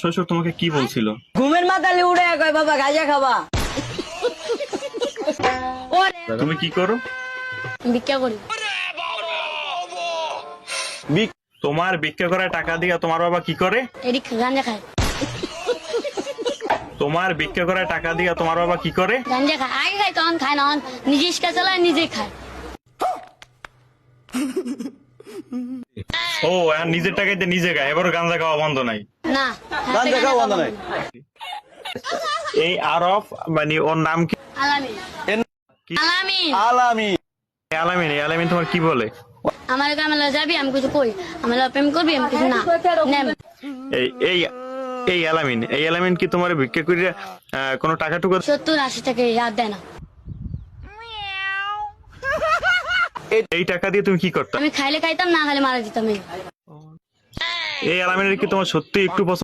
শ্বশুর তোমাকে কি বলছিল? ঘুমের মাথালে উড়ে কয় বাবা গাজা খাবা। তুমি কি করো? ভিক্ষা করি। তোমার ভিক্ষা করা টাকা দিয়ে তোমার বাবা কি করে? এদিক গাঞ্জা খায়। তোমার ভিক্ষা করা টাকা দিয়ে তোমার বাবা কি করে? গাঞ্জা খায়। আগে খায় তখন খায় না নিজে ইস্কা চালায় নিজে খায়। ও আর নিজের টাকাইতে নিজে গায় এবার গাঁজা খাওয়া বন্ধ নাই। না গাঞ্জা খাওয়া বন্ধ নাই। এই আরফ মানে ওর নাম কি? আলামি কি? আলামি আলামি এই আলামিন আলামিন তোমার কি বলে? আমার যাবি আমি কিছু কই? আমি প্রেম করবি আমি কিছু না। এই এই এই আলামিন এই আলামিন কি তোমার ভিক্ষা করে কোনো টাকা টুকু সত্তর আশি টাকা দেয় না। এই টাকা দিয়ে তুমি কি করতে আমি খাইলে খাইতাম না খাইলে মারা দিতাম এই। আলামিনের কি তোমার সত্যি একটু পছন্দ